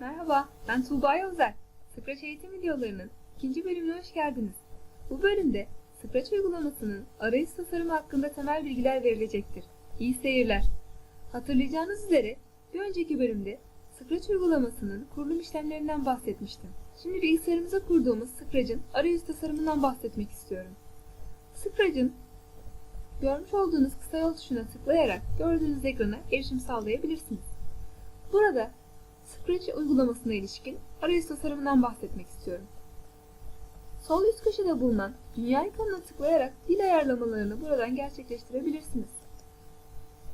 Merhaba, ben Tuğba Yolzer. Scratch eğitim videolarının ikinci bölümüne hoş geldiniz. Bu bölümde Scratch uygulamasının arayüz tasarımı hakkında temel bilgiler verilecektir. İyi seyirler. Hatırlayacağınız üzere bir önceki bölümde Scratch uygulamasının kurulum işlemlerinden bahsetmiştim. Şimdi bilgisayarımıza kurduğumuz Scratch'ın arayüz tasarımından bahsetmek istiyorum. Scratch'ın görmüş olduğunuz kısa yol tuşuna tıklayarak gördüğünüz ekrana erişim sağlayabilirsiniz. Burada Scratch uygulamasına ilişkin arayüz tasarımından bahsetmek istiyorum. Sol üst köşede bulunan dünya ikonuna tıklayarak dil ayarlamalarını buradan gerçekleştirebilirsiniz.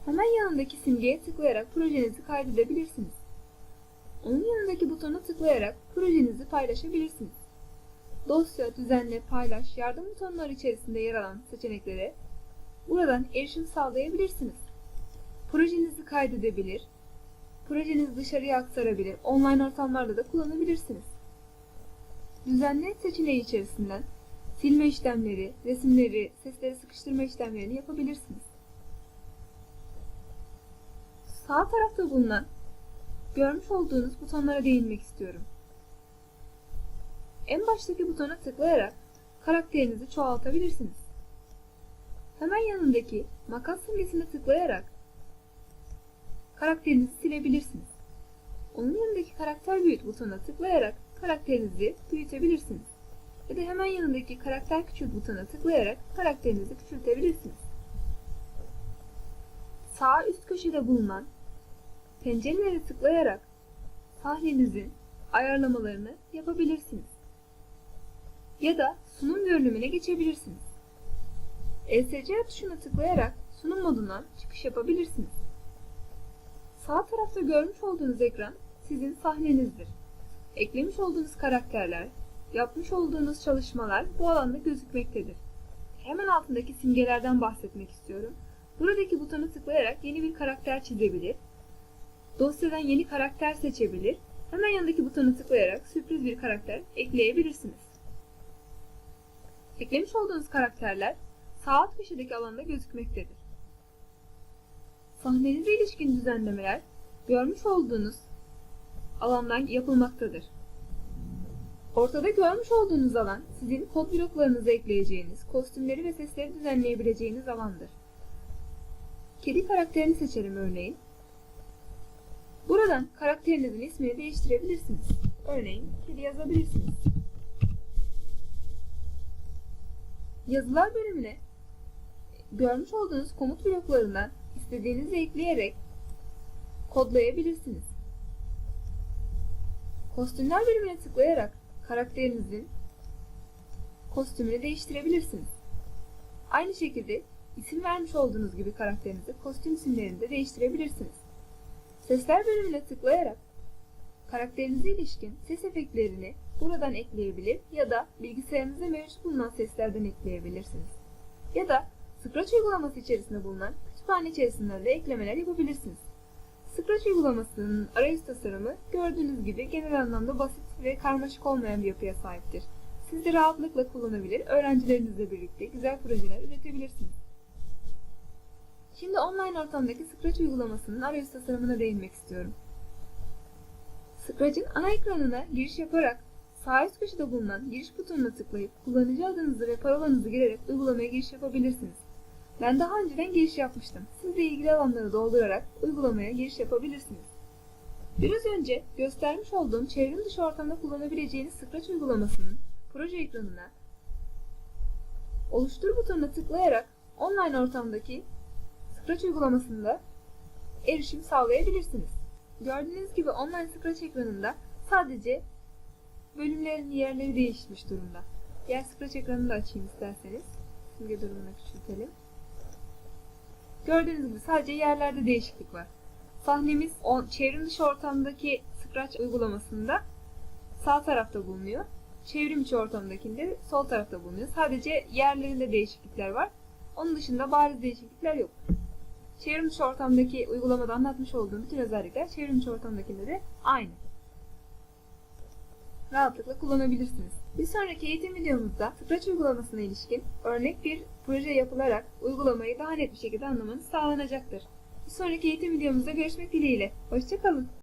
Hemen yanındaki simgeye tıklayarak projenizi kaydedebilirsiniz. Onun yanındaki butona tıklayarak projenizi paylaşabilirsiniz. Dosya, düzenle, paylaş, yardım butonları içerisinde yer alan seçeneklere buradan erişim sağlayabilirsiniz. Projenizi kaydedebilir, projenizi dışarıya aktarabilir, online ortamlarda da kullanabilirsiniz. Düzenle seçeneği içerisinden silme işlemleri, resimleri, sesleri sıkıştırma işlemlerini yapabilirsiniz. Sağ tarafta bulunan görmüş olduğunuz butonlara değinmek istiyorum. En baştaki butona tıklayarak karakterinizi çoğaltabilirsiniz. Hemen yanındaki makas simgesine tıklayarak karakterinizi silebilirsiniz. Onun yanındaki karakter büyüt butonuna tıklayarak karakterinizi büyütebilirsiniz. Ya da hemen yanındaki karakter küçült butonuna tıklayarak karakterinizi küçültebilirsiniz. Sağ üst köşede bulunan pencerelere tıklayarak sahnenizin ayarlamalarını yapabilirsiniz. Ya da sunum görünümüne geçebilirsiniz. ESC tuşuna tıklayarak sunum modundan çıkış yapabilirsiniz. Sağ tarafta görmüş olduğunuz ekran sizin sahnenizdir. Eklemiş olduğunuz karakterler, yapmış olduğunuz çalışmalar bu alanda gözükmektedir. Hemen altındaki simgelerden bahsetmek istiyorum. Buradaki butona tıklayarak yeni bir karakter çizebilir, dosyadan yeni karakter seçebilir, hemen yanındaki butona tıklayarak sürpriz bir karakter ekleyebilirsiniz. Eklemiş olduğunuz karakterler sağ alt köşedeki alanda gözükmektedir. Sahnenize ilişkin düzenlemeler görmüş olduğunuz alandan yapılmaktadır. Ortada görmüş olduğunuz alan sizin kod bloklarınızı ekleyeceğiniz, kostümleri ve sesleri düzenleyebileceğiniz alandır. Kedi karakterini seçelim örneğin. Buradan karakterinizin ismini değiştirebilirsiniz. Örneğin kedi yazabilirsiniz. Yazılar bölümüne görmüş olduğunuz komut bloklarından istediğinizi ekleyerek kodlayabilirsiniz. Kostümler bölümüne tıklayarak karakterinizin kostümünü değiştirebilirsiniz. Aynı şekilde isim vermiş olduğunuz gibi karakterinize kostüm isimlerini de değiştirebilirsiniz. Sesler bölümüne tıklayarak karakterinize ilişkin ses efektlerini buradan ekleyebilir ya da bilgisayarınızda mevcut bulunan seslerden ekleyebilirsiniz. Ya da Scratch uygulaması içerisinde bulunan kütüphane içerisinden de eklemeler yapabilirsiniz. Scratch uygulamasının arayüz tasarımı gördüğünüz gibi genel anlamda basit ve karmaşık olmayan bir yapıya sahiptir. Siz de rahatlıkla kullanabilir, öğrencilerinizle birlikte güzel projeler üretebilirsiniz. Şimdi online ortamdaki Scratch uygulamasının arayüz tasarımına değinmek istiyorum. Scratch'in ana ekranına giriş yaparak sağ üst köşede bulunan giriş butonuna tıklayıp kullanıcı adınızı ve parolanızı girerek uygulamaya giriş yapabilirsiniz. Ben daha önceden giriş yapmıştım. Siz de ilgili alanları doldurarak uygulamaya giriş yapabilirsiniz. Biraz önce göstermiş olduğum çevrim dışı ortamda kullanabileceğiniz Scratch uygulamasının proje ekranına oluştur butonuna tıklayarak online ortamdaki Scratch uygulamasında erişim sağlayabilirsiniz. Gördüğünüz gibi online Scratch ekranında sadece bölümlerin yerleri değişmiş durumda. Diğer Scratch ekranını da açayım isterseniz. Simge durumunu küçültelim. Gördüğünüz gibi sadece yerlerde değişiklik var. Sahnemiz on, çevrim dışı ortamdaki Scratch uygulamasında sağ tarafta bulunuyor. Çevrim içi ortamdakinde sol tarafta bulunuyor. Sadece yerlerinde değişiklikler var. Onun dışında bariz değişiklikler yok. Çevrim dışı ortamdaki uygulamada anlatmış olduğum bütün özellikler çevrim içi ortamdakinde de aynı. Rahatlıkla kullanabilirsiniz. Bir sonraki eğitim videomuzda Scratch uygulamasına ilişkin örnek bir proje yapılarak uygulamayı daha net bir şekilde anlamanız sağlanacaktır. Bir sonraki eğitim videomuzda görüşmek dileğiyle. Hoşçakalın.